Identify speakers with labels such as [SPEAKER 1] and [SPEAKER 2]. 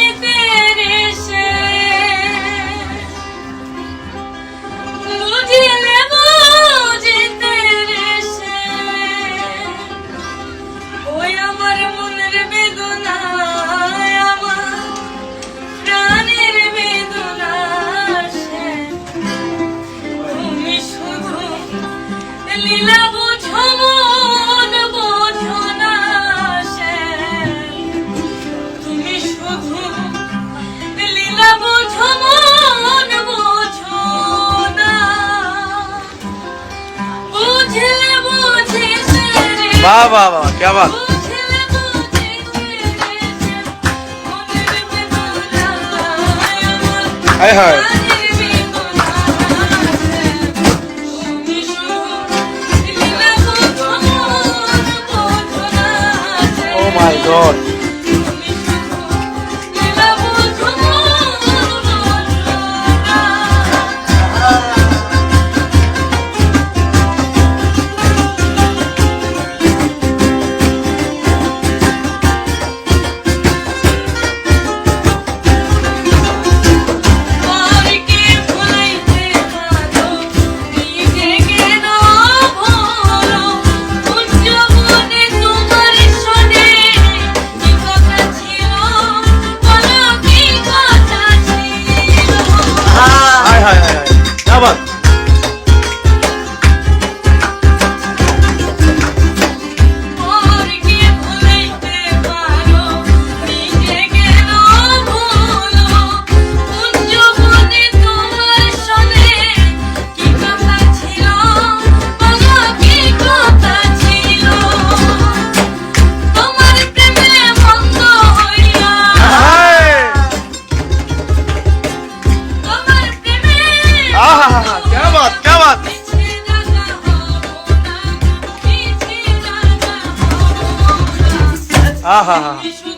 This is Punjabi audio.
[SPEAKER 1] Felipe! ਵਾਹ ਵਾਹ ਵਾਹ ਕੀ ਬਾਤ। ਹਾਏ ਹਾਏ। 好好好好